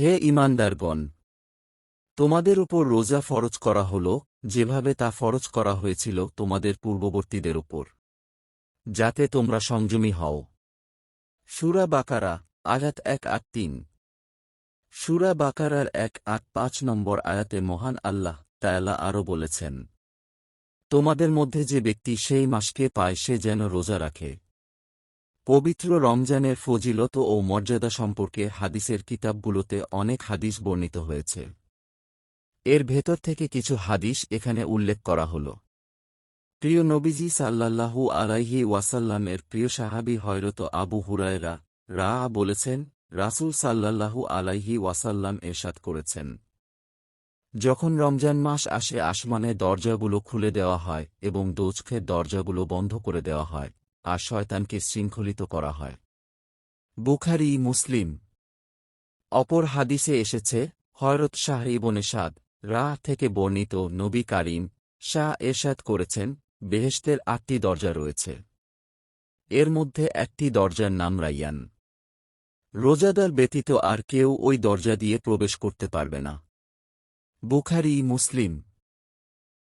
হে ইমানদারগণ, তোমাদের উপর রোজা ফরজ করা হল, যেভাবে তা ফরজ করা হয়েছিল তোমাদের পূর্ববর্তীদের উপর। যাতে তোমরা সংযমী হও। সুরা বাকারা, আয়াত এক আট তিন। সুরা বাকারার এক আট পাঁচ নম্বর আয়াতে মহান আল্লাহ তায়ালা আরও বলেছেন, তোমাদের মধ্যে যে ব্যক্তি সেই মাসকে পায় সে যেন রোজা রাখে। পবিত্র রমজানের ফজিলত ও মর্যাদা সম্পর্কে হাদিসের কিতাবগুলোতে অনেক হাদিস বর্ণিত হয়েছে। এর ভেতর থেকে কিছু হাদিস এখানে উল্লেখ করা হল। প্রিয় নবীজি সাল্লাল্লাহু আলাইহি ওয়াসাল্লামের প্রিয় সাহাবি হয়রত আবু হুরায়রা রা বলেছেন, রাসূল সাল্লাল্লাহু আলাইহি ওয়াসাল্লাম এরশাদ করেছেন। যখন রমজান মাস আসে, আসমানে দরজাগুলো খুলে দেওয়া হয় এবং দোজখের দরজাগুলো বন্ধ করে দেওয়া হয়। আর শয়তানকে শৃঙ্খলিত করা হয়। বুখারি, মুসলিম। অপর হাদিসে এসেছে, হয়রত শাহ ইবনে সাদ রা থেকে বর্ণিত নবী কারিম শাহ এরশাদ করেছেন, বেহেশতের আটটি দরজা রয়েছে। এর মধ্যে একটি দরজার নাম রাইয়ান। রোজাদার ব্যতীত আর কেউ ওই দরজা দিয়ে প্রবেশ করতে পারবে না। বুখারি, মুসলিম।